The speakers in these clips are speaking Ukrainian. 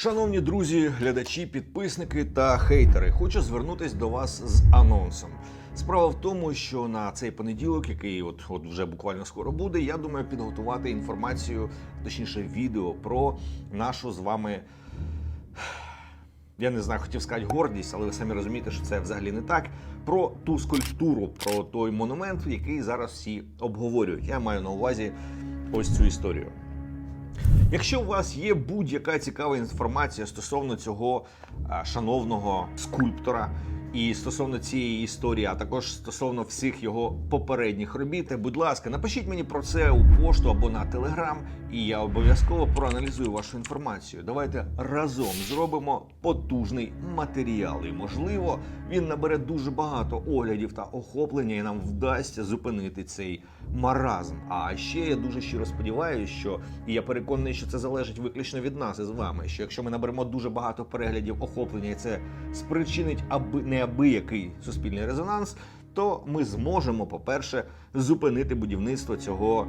Шановні друзі, глядачі, підписники та хейтери, хочу звернутись до вас з анонсом. Справа в тому, що на цей понеділок, який от, от вже буквально скоро буде, я думаю підготувати інформацію, точніше, відео про нашу з вами. Я не знаю, хотів сказати гордість, але ви самі розумієте, що це взагалі не так. Про ту скульптуру, про той монумент, який зараз всі обговорюють. Я маю на увазі ось цю історію. Якщо у вас є будь-яка цікава інформація стосовно цього шановного скульптора і стосовно цієї історії, а також стосовно всіх його попередніх робіт, будь ласка, напишіть мені про це у пошту або на телеграм, і я обов'язково проаналізую вашу інформацію. Давайте разом зробимо потужний матеріал, і можливо він набере дуже багато оглядів та охоплення, і нам вдасться зупинити цей маразм. А ще я дуже щиро сподіваюся, що і я переконаний, що це залежить виключно від нас із вами. Що якщо ми наберемо дуже багато переглядів охоплення, і це спричинить аби неабиякий суспільний резонанс, то ми зможемо, по-перше, зупинити будівництво цього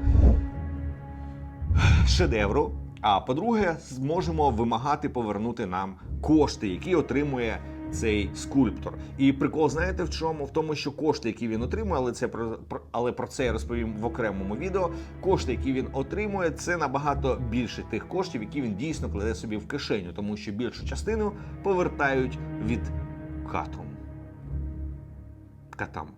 шедевру. А по-друге, зможемо вимагати повернути нам кошти, які отримує цей скульптор. І прикол, знаєте в чому? В тому, що кошти, які він отримує, але це про але про це я розповім в окремому відео. Кошти, які він отримує, це набагато більше тих коштів, які він дійсно кладе собі в кишеню, тому що більшу частину повертають від 方も。